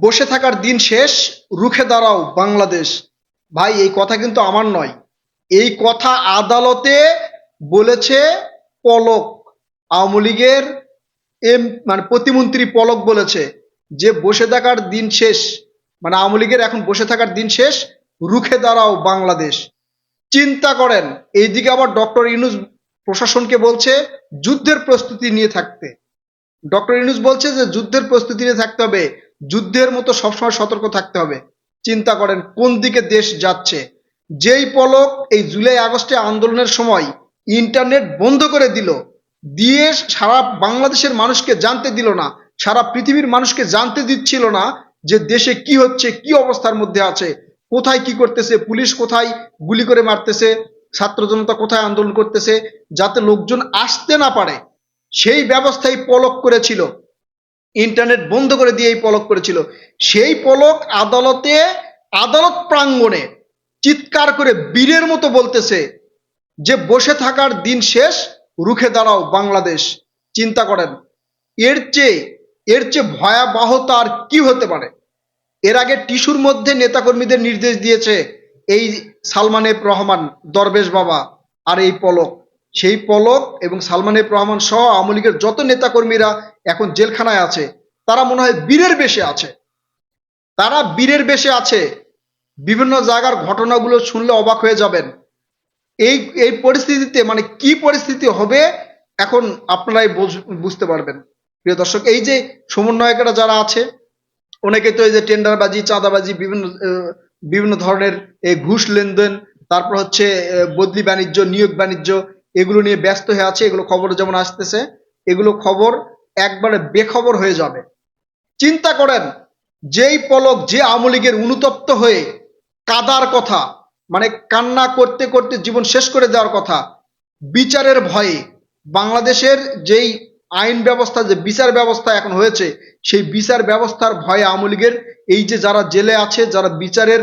বসে থাকার দিন শেষ, রুখে দাঁড়াও বাংলাদেশ। ভাই, এই কথা কিন্তু আমার নয়। এই কথা আদালতে বলেছে পলক। আওয়ামী লীগের এম মানে প্রতিমন্ত্রী পলক বলেছে যে, বসে থাকার দিন শেষ। মানে আওয়ামী লীগের এখন বসে থাকার দিন শেষ, রুখে দাঁড়াও বাংলাদেশ। চিন্তা করেন, এইদিকে আবার ডক্টর ইনুস প্রশাসনকে বলছে, যুদ্ধের প্রস্তুতি নিয়ে থাকতে। ডক্টর ইনুস বলছে যে যুদ্ধের প্রস্তুতি নিয়ে থাকতে হবে। যুদ্ধের মতো সবসময় সতর্ক থাকতে হবে। চিন্তা করেন কোন দিকে দেশ যাচ্ছে। যেই পলক এই জুলাই আগস্টে আন্দোলনের সময় ইন্টারনেট বন্ধ করে দিল, দিয়ে সারা বাংলাদেশের মানুষকে জানতে দিল না, সারা পৃথিবীর মানুষকে জানতে দিচ্ছিল না যে দেশে কি হচ্ছে, কি অবস্থার মধ্যে আছে, কোথায় কি করতেছে, পুলিশ কোথায় গুলি করে মারতেছে, ছাত্র জনতা কোথায় আন্দোলন করতেছে, যাতে লোকজন আসতে না পারে। সেই ব্যবস্থাই পলক করেছিল। ইন্টারনেট বন্ধ করে দিয়ে এই পলক করেছিল। সেই পলক আদালতে, আদালত প্রাঙ্গণে চিৎকার করে বীরের মতো বলতেছে যে, বসে থাকার দিন শেষ, রুখে দাঁড়াও বাংলাদেশ, চিন্তা করেন। এর চেয়ে এর চেয়ে ভয়াবহতা আর কি হতে পারে? এর আগে টিস্যুর মধ্যে নেতাকর্মীদের নির্দেশ দিয়েছে, এই সালমান রহমান, দরবেশ বাবা, আর এই পলক সেই পলক এবং সালমান এফ রহমান সহ আওয়ামী লীগের যত নেতাকর্মীরা এখন জেলখানায় আছে, তারা মনে হয় বীরের বেশে আছে। তারা বীরের বেশে আছে। বিভিন্ন জায়গার ঘটনাগুলো শুনলে অবাক হয়ে যাবেন। এই এই পরিস্থিতিতে মানে কি পরিস্থিতি হবে, এখন আপনারাই বুঝ- বুঝতে পারবেন। প্রিয় দর্শক, এই যে সমন্বয়করা যারা আছে, অনেকে তো এই যে টেন্ডারবাজি, চাঁদাবাজি, বিভিন্ন বিভিন্ন ধরনের ঘুষ লেনদেন, তারপর হচ্ছে বদলি বাণিজ্য, নিয়োগ বাণিজ্য এগুলো নিয়ে ব্যস্ত হয়ে আছে, এগুলো খবর যেমন আসতেছে, এগুলো খবর একবারে বেখবর হয়ে যাবে। চিন্তা করেন, যেই পলক, যে আওয়ামী লীগের অনুতপ্ত হয়ে কাদার কথা মানে কান্না করতে করতে জীবন শেষ করে দেওয়ার কথা, বিচারের ভয়ে বাংলাদেশের যেই আইন ব্যবস্থা, যে বিচার ব্যবস্থা এখন হয়েছে, সেই বিচার ব্যবস্থার ভয়ে আওয়ামী লীগের এই যে যারা জেলে আছে, যারা বিচারের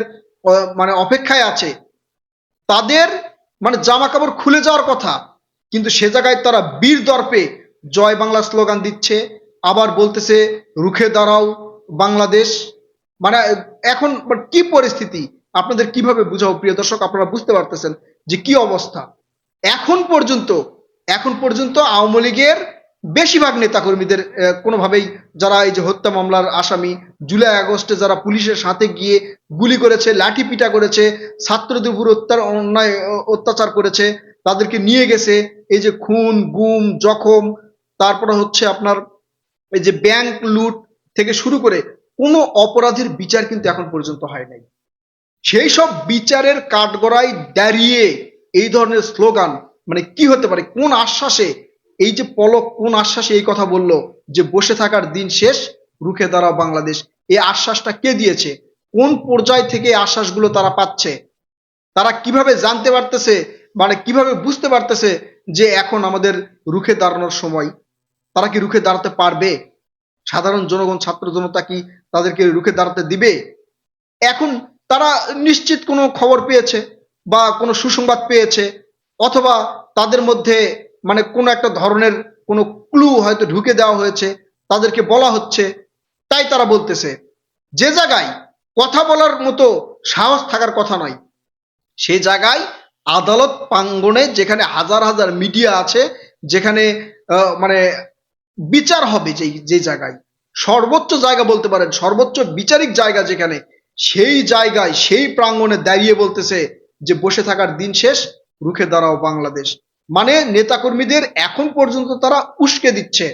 মানে অপেক্ষায় আছে, তাদের মানে জামা কাপড় খুলে যাওয়ার কথা, কিন্তু সে জায়গায় তারা বীর দর্পে জয় বাংলা স্লোগান দিচ্ছে, আবার বলতেছে, রুখে দাঁড়াও বাংলাদেশ। মানে এখন কি পরিস্থিতি? আপনাদের কীভাবে বুঝাও প্রিয় দর্শক? আপনারা বুঝতে পারতেছেন যে কি অবস্থা। এখন পর্যন্ত এখন পর্যন্ত আওয়ামী লীগের বেশিরভাগ নেতাকর্মীদের কোনোভাবেই যারা এই যে হত্যা মামলার আসামি, জুলাই আগস্টে যারা পুলিশের সাথে গিয়ে গুলি করেছে, লাঠি পিটা করেছে, ছাত্রদের উপর অত্যার, অন্যায় অত্যাচার করেছে, তাদেরকে নিয়ে গেছে, এই যে খুন, গুম, জখম, তারপরে হচ্ছে আপনার এই যে ব্যাংক লুট থেকে শুরু করে কোনো অপরাধের বিচার কিন্তু এখন পর্যন্ত হয় নাই। সেই সব বিচারের কাঠগড়ায় দাঁড়িয়ে এই ধরনের স্লোগান মানে কি হতে পারে, কোন আশ্বাসে এই যে পলক কোন আশ্বাসে এই কথা বলল যে বসে থাকার দিন শেষ, রুখে দাঁড়াও বাংলাদেশ। এই আশ্বাসটা কে দিয়েছে? কোন পর্যায় থেকে আশ্বাসগুলো তারা পাচ্ছে? তারা কীভাবে জানতে পারতেছে মানে কীভাবে বুঝতে পারতেছে যে এখন আমাদের রুখে দাঁড়ানোর সময়? তারা কি রুখে দাঁড়াতে পারবে? সাধারণ জনগণ, ছাত্র জনতা কি তাদেরকে রুখে দাঁড়াতে দিবে? এখন তারা নিশ্চিত কোনো খবর পেয়েছে বা কোনো সুসংবাদ পেয়েছে, অথবা তাদের মধ্যে মানে কোনো একটা ধরনের কোনো ক্লু হয়তো ঢুকে দেওয়া হয়েছে, তাদেরকে বলা হচ্ছে, তাই তারা বলতেছে, যে জায়গায় কথা বলার মতো সাহস থাকার কথা নয়, সে জায়গায় আদালত প্রাঙ্গণে যেখানে হাজার হাজার মিডিয়া আছে, যেখানে মানে বিচার হবে যে যে জায়গায়, সর্বোচ্চ জায়গা বলতে পারেন, সর্বোচ্চ বিচারিক জায়গা যেখানে, সেই জায়গায়, সেই প্রাঙ্গণে দাঁড়িয়ে বলতেছে যে বসে থাকার দিন শেষ, রুখে দাঁড়াও বাংলাদেশ। মানে নেতাকর্মীদের এখন পর্যন্ত তারা উস্কে দিচ্ছে।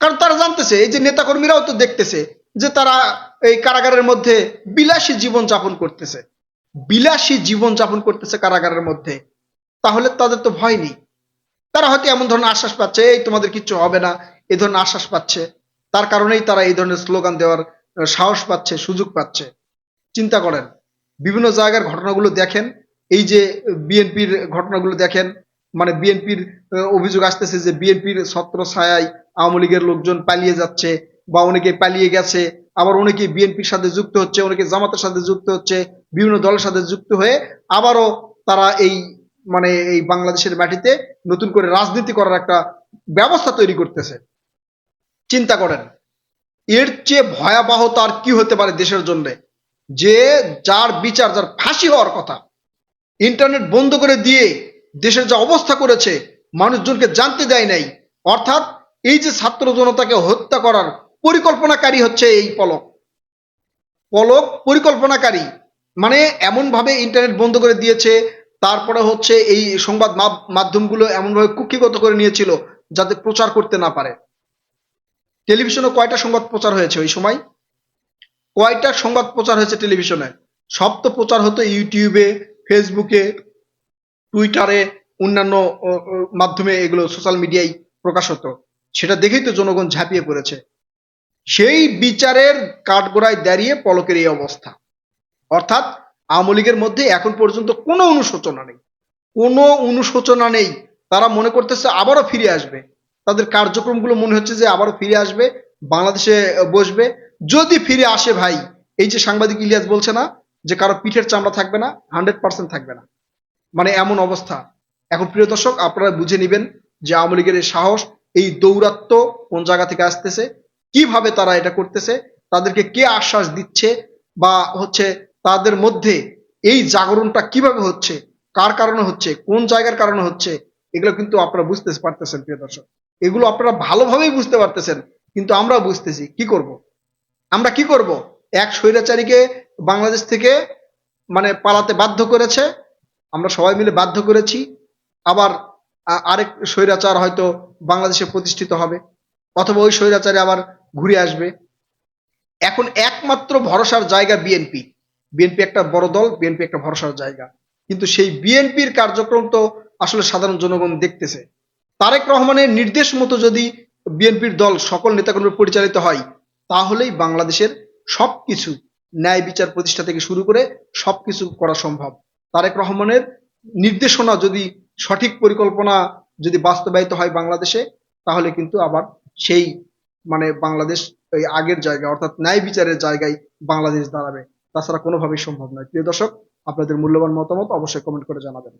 কারণ তারা জানতেছে, এই যে নেতাকর্মীরাও তো দেখতেছে যে তারা এই কারাগারের মধ্যে বিলাসী জীবন যাপন করতেছে। বিলাসী জীবন যাপন করতেছে কারাগারের মধ্যে। তাহলে তাদের তো ভয় নেই। তারা হয়তো এমন ধরনের আশ্বাস পাচ্ছে, এই তোমাদের কিচ্ছু হবে না। এই ধরনের আশ্বাস পাচ্ছে। তার কারণেই তারা এই ধরনের স্লোগান দেওয়ার সাহস পাচ্ছে, সুযোগ পাচ্ছে। চিন্তা করেন, বিভিন্ন জায়গার ঘটনাগুলো দেখেন, এই যে বিএনপির ঘটনাগুলো দেখেন মানে বিএনপির অভিযোগ আসতেছে যে বিএনপির ছত্র ছায়ায় আওয়ামী লীগের লোকজন পালিয়ে যাচ্ছে বা অনেকে পালিয়ে গেছে। আবার অনেকে বিএনপির সাথে যুক্ত হচ্ছে, অনেকে জামাতের সাথে যুক্ত হচ্ছে, বিভিন্ন দলের সাথে যুক্ত হয়ে আবারও তারা এই মানে এই বাংলাদেশের মাটিতে নতুন করে রাজনীতি করার একটা ব্যবস্থা তৈরি করতেছে। চিন্তা করেন, এর চেয়ে ভয়াবহতা আর কি হতে পারে দেশের জন্য? যে যার বিচার, যার ফাঁসি হওয়ার কথা, ইন্টারনেট বন্ধ করে দিয়ে দেশের যা অবস্থা করেছে, মানুষজনকে জানতে দেয় নাই। অর্থাৎ এই যে ছাত্র জনতাকে হত্যা করার পরিকল্পনাকারী হচ্ছে এই পলক। পলক পরিকল্পনাকারী। মানে এমন ভাবে ইন্টারনেট বন্ধ করে দিয়েছে, তারপরে হচ্ছে এই সংবাদ মাধ্যমগুলো এমনভাবে কুক্ষিগত করে নিয়েছিল, যাতে প্রচার করতে না পারে। টেলিভিশনে কয়টা সংবাদ প্রচার হয়েছে ওই সময়? কয়টা সংবাদ প্রচার হয়েছে টেলিভিশনে? সব তো প্রচার হতো ইউটিউবে, ফেসবুকে টুইটারে অন্যান্য মাধ্যমে এগুলো সোশ্যাল মিডিয়ায় প্রকাশ হতো। সেটা দেখেই তো জনগণ ঝাঁপিয়ে পড়েছে। সেই বিচারের কাঠগোড়ায় দাঁড়িয়ে পলকের এই অবস্থা। অর্থাৎ আওয়ামী লীগের মধ্যে এখন পর্যন্ত কোনো অনুশোচনা নেই। কোনো অনুশোচনা নেই। তারা মনে করতেছে আবারও ফিরে আসবে। তাদের কার্যক্রমগুলো মনে হচ্ছে যে আবারও ফিরে আসবে, বাংলাদেশে বসবে। যদি ফিরে আসে ভাই, এই যে সাংবাদিক ইলিয়াস বলছে না যে কারও পিঠের চামড়া থাকবে না হান্ড্রেড পার্সেন্ট থাকবে না। মানে এমন অবস্থা। এখন প্রিয় দর্শক, আপনারা বুঝে নেবেন যে আওয়ামী লীগের সাহস, এই দৌরাত্ম কোন জায়গা থেকে আসতেছে, কীভাবে তারা এটা করতেছে, তাদেরকে কে আশ্বাস দিচ্ছে, বা হচ্ছে তাদের মধ্যে এই জাগরণটা কীভাবে হচ্ছে, কার কারণে হচ্ছে, কোন জায়গার কারণে হচ্ছে, এগুলো কিন্তু আপনারা বুঝতে পারতেছেন প্রিয় দর্শক। এগুলো আপনারা ভালোভাবেই বুঝতে পারতেছেন, কিন্তু আমরা বুঝতেছি, কি করব? আমরা কি করব? এক স্বৈরাচারীকে বাংলাদেশ থেকে মানে পালাতে বাধ্য করেছে আমরা সবাই মিলে বাধ্য করেছি। আবার আরেক স্বৈরাচার হয়তো বাংলাদেশে প্রতিষ্ঠিত হবে, অথবা ওই স্বৈরাচারে আবার ঘুরে আসবে। এখন একমাত্র ভরসার জায়গা বিএনপি। বিএনপি একটা বড় দল, বিএনপি একটা ভরসার জায়গা। কিন্তু সেই বিএনপির কার্যক্রম তো আসলে সাধারণ জনগণ দেখতেছে। তারেক রহমানের নির্দেশ মতো যদি বিএনপির দল সকল নেতাকর্মী পরিচালিত হয়, তাহলেই বাংলাদেশের সবকিছু ন্যায় বিচার প্রতিষ্ঠা থেকে শুরু করে সবকিছু করা সম্ভব। তারেক রহমানের নির্দেশনা যদি সঠিক পরিকল্পনা যদি বাস্তবায়িত হয় বাংলাদেশে, তাহলে কিন্তু আবার সেই মানে বাংলাদেশ ওই আগের জায়গা অর্থাৎ ন্যায় বিচারের জায়গায় বাংলাদেশ দাঁড়াবে। তাছাড়া কোনোভাবেই সম্ভব নয়। প্রিয় দর্শক, আপনাদের মূল্যবান মতামত অবশ্যই কমেন্ট করে জানাবেন।